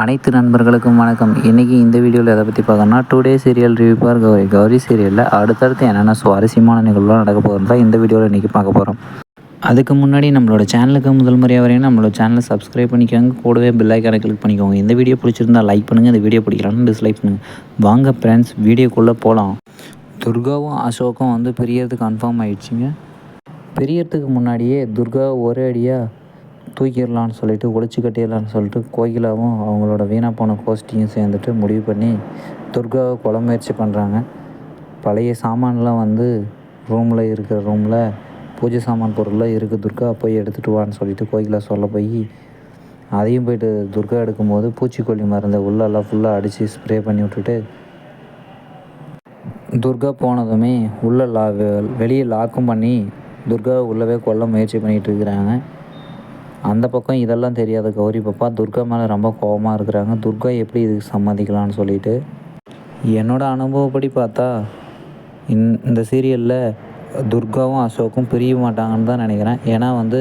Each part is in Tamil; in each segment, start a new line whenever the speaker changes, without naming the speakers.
அனைத்து நண்பர்களுக்கும் வணக்கம். இன்றைக்கி இந்த வீடியோவில் எதை பற்றி பார்க்கணும்னா டூ டே சீரியல் ரிவ்யூ பார் கௌரி. கௌரி சீரியலில் அடுத்தடுத்து என்னென்ன சுவாரஸ்யமான நிகழ்வுலாம் நடக்க போகிறதா இந்த வீடியோவில் இன்றைக்கி பார்க்க போகிறோம் அதுக்கு முன்னாடி நம்மளோட சேனலுக்கு முதல் முறையாக வரையும் நம்மளோட சேனலை சப்ஸ்கிரைப் பண்ணிக்கோங்க. கூடவே பெல் ஐக்கானை கிளிக் பண்ணிக்கோங்க. இந்த வீடியோ பிடிச்சிருந்தா லைக் பண்ணுங்கள் இந்த வீடியோ பிடிக்கலாம்னு டிஸ்லைக் பண்ணுங்கள் வாங்க ஃப்ரெண்ட்ஸ் வீடியோக்குள்ளே போகலாம் துர்காவும் அசோக்கும் வந்து பிரியறது கன்ஃபார்ம் ஆயிடுச்சுங்க. பிரியறதுக்கு முன்னாடியே துர்கா ஒரே அடியாக தூக்கிடலான்னு சொல்லிட்டு ஒழிச்சு கட்டிடலான்னு சொல்லிட்டு கோகிலாவும் அவங்களோட வீணாக போன கோஷ்டியும் சேர்ந்துட்டு முடிவு பண்ணி துர்காவை கொலை முயற்சி பண்ணுறாங்க பழைய சாமான்லாம் வந்து ரூமில் இருக்கிற ரூமில் பூஜை சாமான் பொருள்லாம் இருக்குது துர்கா போய் எடுத்துகிட்டு வான்னு சொல்லிட்டு கோகிலா சொல்ல போய் அதையும் போயிட்டு துர்கா எடுக்கும்போது பூச்சிக்கொல்லி மருந்தை உள்ளெல்லாம் ஃபுல்லாக அடித்து ஸ்ப்ரே பண்ணி விட்டுட்டு துர்கா போனதுமே உள்ளே லா வெளியே லாக்கும் பண்ணி துர்காவை உள்ளவே கொல்ல முயற்சி பண்ணிகிட்டு இருக்கிறாங்க. அந்த பக்கம் இதெல்லாம் தெரியாத கௌரி பாப்பா துர்கா மேலே ரொம்ப கோபமாக இருக்கிறாங்க. துர்கா எப்படி இதுக்கு சம்மதிக்கலாம்னு சொல்லிட்டு. என்னோட அனுபவப்படி பார்த்தா இந் இந்த சீரியலில் துர்காவும் அசோக்கும் பிரிய மாட்டாங்கன்னு தான் நினைக்கிறேன். ஏன்னா வந்து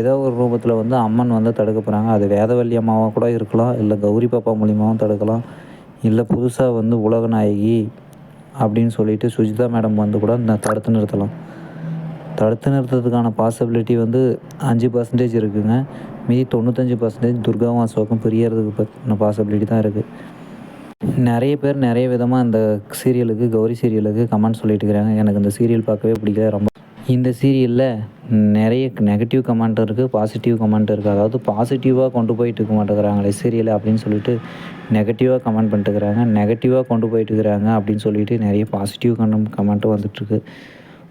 ஏதோ ஒரு ரூபத்தில் வந்து அம்மன் வந்து தடுக்க போகிறாங்க அது வேதவல்லி அம்மாவாக கூட இருக்கலாம். இல்லை கௌரி பாப்பா மூலியமாகவும் தடுக்கலாம். இல்லை புதுசாக வந்து உலக நாயகி அப்படின்னு சொல்லிட்டு சுஜிதா மேடம் வந்து கூட இந்த தடுத்து நிறுத்தலாம். தடுத்து நிறுத்துறதுக்கான பாசிபிலிட்டி வந்து அஞ்சு பர்சன்டேஜ் இருக்குதுங்க மீதி தொண்ணூத்தஞ்சு பர்சன்டேஜ் துர்காவும் அசோகம் பிரியறதுக்கு பற்றின பாசிபிலிட்டி தான் இருக்குது நிறைய பேர் நிறைய விதமாக இந்த சீரியலுக்கு கௌரி சீரியலுக்கு கமெண்ட் சொல்லிட்டு இருக்கிறாங்க. எனக்கு இந்த சீரியல் பார்க்கவே பிடிக்கல ரொம்ப. இந்த சீரியலில் நிறைய நெகட்டிவ் கமெண்ட் இருக்குது பாசிட்டிவ் கமெண்ட் இருக்குது அதாவது பாசிட்டிவாக கொண்டு போயிட்டு இருக்க மாட்டேங்கிறாங்களே சீரியல் அப்படின்னு சொல்லிட்டு நெகட்டிவாக கமெண்ட் பண்ணிட்டுக்கிறாங்க நெகட்டிவாக கொண்டு போயிட்டு இருக்கிறாங்க அப்படின்னு சொல்லிட்டு நிறைய பாசிட்டிவ் கமெண்ட் கமெண்ட்டும் வந்துட்டுருக்கு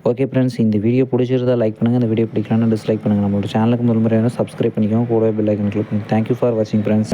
ஓகே ஃப்ரெண்ட்ஸ் இந்த வீடியோ பிடிச்சிருந்தா லைக் பண்ணுங்கள் இந்த வீடியோ பிடிக்கலன்னா டிஸ்லைக் பண்ணுங்கள் நம்மளோட சேனலுக்கு முதல் முறையான சப்ஸ்கிரைப் பண்ணிக்கோங்க. கூடவே பெல் ஐக்கன் கிளிக் பண்ணுங்கள் தேங்க்யூ ஃபார் வாட்சிங் ஃப்ரெண்ட்ஸ்